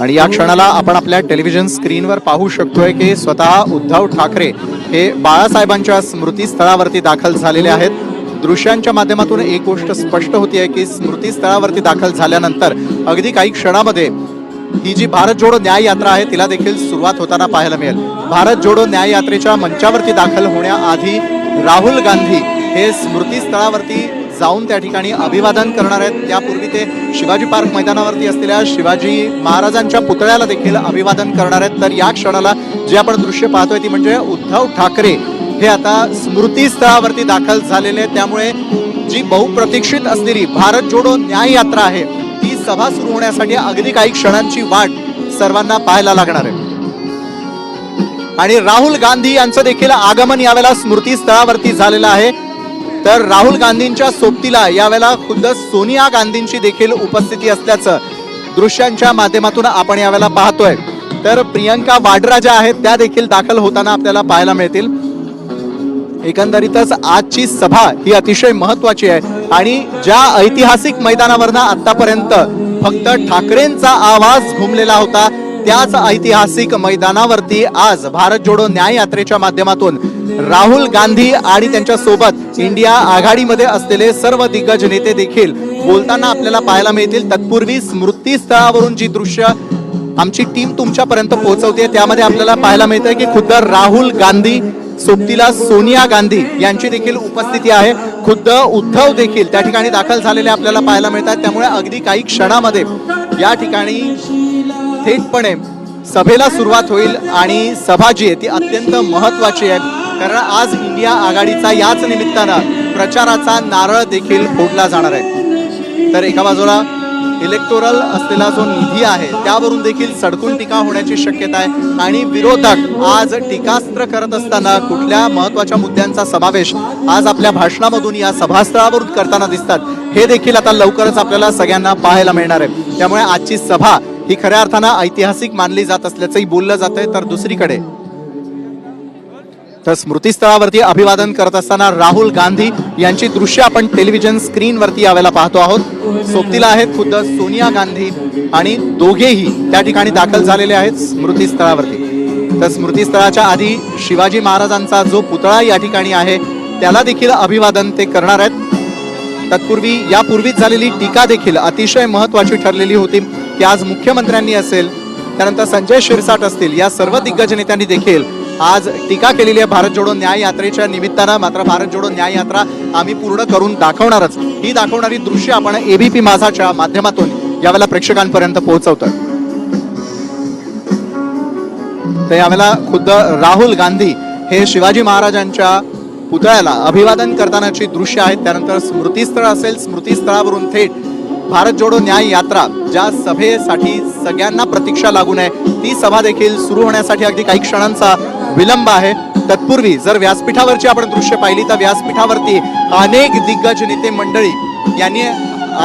आणि या क्षणाला आपण आपल्या टेलिव्हिजन स्क्रीनवर पाहू शकतोय की स्वतः उद्धव ठाकरे हे बाळासाहेबांच्या स्मृतीस्थळावरती दाखल झालेले आहेत. दृश्यांच्या माध्यमातून एक गोष्ट स्पष्ट होती आहे की स्मृतीस्थळावरती दाखल झाल्यानंतर अगदी काही क्षणामध्ये ही जी भारत जोडो न्याय यात्रा आहे तिला देखील सुरुवात होताना पाहायला मिळेल. भारत जोडो न्याय यात्रेच्या मंचावरती दाखल होण्याआधी राहुल गांधी हे स्मृतीस्थळावरती जाऊन त्या ठिकाणी अभिवादन करणार आहेत. त्यापूर्वी ते शिवाजी पार्क मैदानावरती असलेल्या शिवाजी महाराजांच्या पुतळ्याला देखील अभिवादन करणार आहेत. तर या क्षणाला जे आपण दृश्य पाहतोय ती म्हणजे उद्धव ठाकरे हे आता स्मृतीस्थळावरती दाखल झालेले त्यामुळे जी बहुप्रतीक्षित असलेली भारत जोडो न्याय यात्रा आहे ती सभा सुरू होण्यासाठी अगदी काही क्षणांची वाट सर्वांना पाहायला लागणार आहे. आणि राहुल गांधी यांचं देखील आगमन यावेळेला स्मृतीस्थळावरती झालेलं आहे. तर राहुल गांधींच्या सोबतीला यावेळेला खुद्द सोनिया गांधींची देखील उपस्थिती असल्याचं दृश्यांच्या माध्यमातून आपण यावेळेला पाहतोय. तर प्रियंका वाड्रा ज्या आहेत त्या देखील दाखल होताना आपल्याला पाहायला मिळतील. एकंदरीतच आजची सभा ही अतिशय महत्वाची आहे आणि ज्या ऐतिहासिक मैदानावरनं आतापर्यंत फक्त ठाकरेंचा आवाज घुमलेला होता त्याच ऐतिहासिक मैदानावरती आज भारत जोडो न्याय यात्रेच्या माध्यमातून राहुल गांधी आणि त्यांच्यासोबत इंडिया आघाडीमध्ये असलेले सर्व दिग्गज नेते देखील बोलताना आपल्याला पाहायला मिळतील. तत्पूर्वी स्मृतीस्थळावरून जी दृश्य आमची टीम तुमच्यापर्यंत पोहोचवते त्यामध्ये आपल्याला पाहायला मिळतंय की खुद्द राहुल गांधी सोबतीला सोनिया गांधी यांची देखील उपस्थिती आहे. खुद्द उद्धव देखील त्या ठिकाणी दाखल झालेले आपल्याला पाहायला मिळतात. त्यामुळे अगदी काही क्षणामध्ये या ठिकाणी थेटपणे सभेला सुरुवात होईल आणि सभा जी आहे ती अत्यंत महत्वाची आहे. कारण आज इंडिया आघाडीचा याच निमित्तानं प्रचाराचा नारळ देखील फोडला जाणार आहे. तर एका बाजूला इलेक्टोरल असलेला जो निधी आहे त्यावरून देखील सडकून टीका होण्याची शक्यता आहे. आणि विरोधक आज टीकास्त्र करत असताना कुठल्या महत्त्वाच्या मुद्द्यांचा समावेश आज आपल्या भाषणामधून या सभास्थळावरून करताना दिसतात. हे देखील आता लवकरच आपल्याला सगळ्यांना पाहायला मिळणार आहे. त्यामुळे आजची सभा ही खऱ्या अर्थानं ऐतिहासिक मानली जात असल्याचंही बोललं जात आहे तर दुसरीकडे तर स्मृतीस्थळावरती अभिवादन करत असताना राहुल गांधी यांची दृश्य आपण टेलिव्हिजन स्क्रीनवरती यावेळेला पाहतो आहोत. सोबतीला आहेत खुद्द सोनिया गांधी आणि दोघेही त्या ठिकाणी दाखल झालेले आहेत स्मृतीस्थळावरती. तर स्मृतीस्थळाच्या आधी शिवाजी महाराजांचा जो पुतळा या ठिकाणी आहे त्याला देखील अभिवादन ते करणार आहेत. तत्पूर्वी यापूर्वीच झालेली टीका देखील अतिशय महत्वाची ठरलेली होती की आज मुख्यमंत्र्यांनी असेल त्यानंतर संजय शिरसाट असतील या सर्व दिग्गज नेत्यांनी देखील आज टीका केलेली आहे भारत जोडो न्याय यात्रेच्या निमित्तानं मात्र भारत जोडो न्याय यात्रा आम्ही पूर्ण करून दाखवणारच. ही दाखवणारी दृश्य आपण एबीपी माझाच्या माध्यमातून यावेळेला प्रेक्षकांपर्यंत पोहोचवतोय. तर यावेळेला खुद्द राहुल गांधी हे शिवाजी महाराजांच्या पुतळ्याला अभिवादन करतानाची दृश्य आहेत. त्यानंतर स्मृतीस्थळ असेल स्मृतीस्थळावरून थेट भारत जोडो न्याय यात्रा ज्या सभेसाठी सगळ्यांना प्रतीक्षा लागू नये ती सभा देखील सुरू होण्यासाठी अगदी काही क्षणांचा विलंब आहे. तत्पूर्वी जर व्यासपीठावरची आपण दृश्य पाहिली तर व्यासपीठावरती अनेक दिग्गज नेते मंडळी यांनी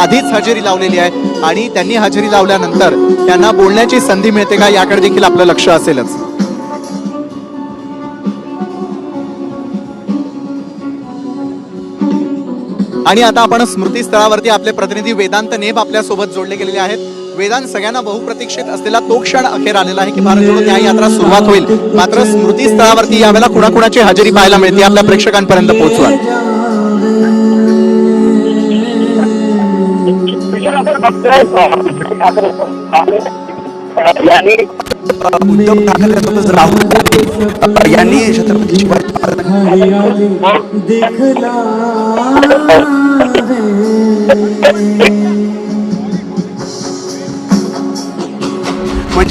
आधीच हजेरी लावलेली आहे आणि त्यांनी हजेरी लावल्यानंतर त्यांना बोलण्याची संधी मिळते का याकडे देखील आपलं लक्ष असेलच. आणि आता आपण स्मृतीस्थळावरती आपले प्रतिनिधी वेदांत नेब आपल्यासोबत जोडले गेलेले आहेत. वेदांत सगळ्यांना बहुप्रतीक्षित असलेला तो क्षण अखेर आलेला आहे की भारत जोडो न्याय यात्रा सुरुवात होईल. मात्र स्मृतीस्थळावरती यावेळेला कुणाकुणाची हजेरी पाहायला मिळते आपल्या प्रेक्षकांपर्यंत पोहोचवा उद्धव ठाकरे सोबत राहुल गांधी यांनी छत्रपती शिवाजी महाराज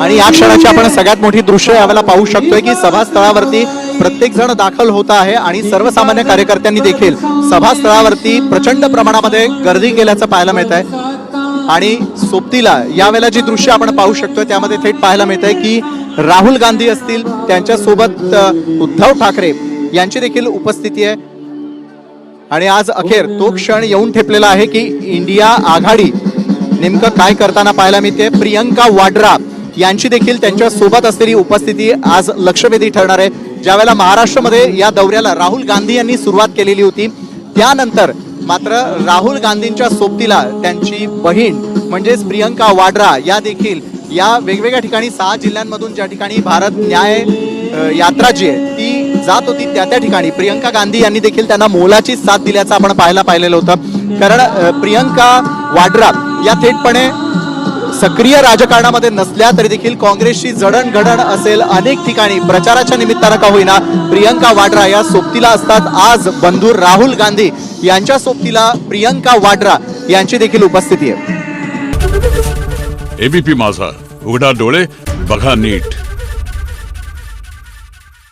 आणि या क्षणाची आपण सगळ्यात मोठी दृश्य यावेळेला पाहू शकतोय की सभास्थळावरती प्रत्येक जण दाखल होत आहे आणि सर्वसामान्य कार्यकर्त्यांनी देखील सभास्थळावरती प्रचंड प्रमाणामध्ये गर्दी केल्याचं पाहायला मिळत आहे आणि सोबतीला यावेळेला जी दृश्य आपण पाहू शकतो त्यामध्ये थेट पाहायला मिळत आहे की राहुल गांधी असतील त्यांच्यासोबत उद्धव ठाकरे यांची देखील उपस्थिती आहे. आणि आज अखेर तो क्षण येऊन ठेपलेला आहे की इंडिया आघाडी नेमकं काय करताना पाहायला मिळते. प्रियंका वाड्रा यांची देखील त्यांच्यासोबत असलेली उपस्थिती आज लक्षवेधी ठरणार आहे. ज्यावेळेला महाराष्ट्रामध्ये या दौऱ्याला राहुल गांधी यांनी सुरुवात केलेली होती त्यानंतर मात्र राहुल गांधींच्या सोबतीला त्यांची बहीण म्हणजेच प्रियंका वाड्रा या देखील या वेगवेगळ्या ठिकाणी सहा जिल्ह्यांमधून ज्या ठिकाणी भारत न्याय यात्रा जी आहे ती जात होती त्या त्या ठिकाणी. प्रियंका गांधी यांनी देखील त्यांना मोलाची साथ दिल्याचं आपण पाहायला पाहिलेलं होतं. कारण प्रियंका वाड्रा या थेटपणे सक्रिय राजकारणामध्ये नसल्या तरी देखील काँग्रेसची जडणघडण असेल अनेक ठिकाणी. प्रचाराच्या निमित्तानं का होईना प्रियंका वाड्रा या सोबतीला असतात. आज बंधू राहुल गांधी यांच्या सोबतीला प्रियंका वाड्रा यांची देखील उपस्थिती आहे. एबीपी माझा. उघडा डोळे बघा नीट.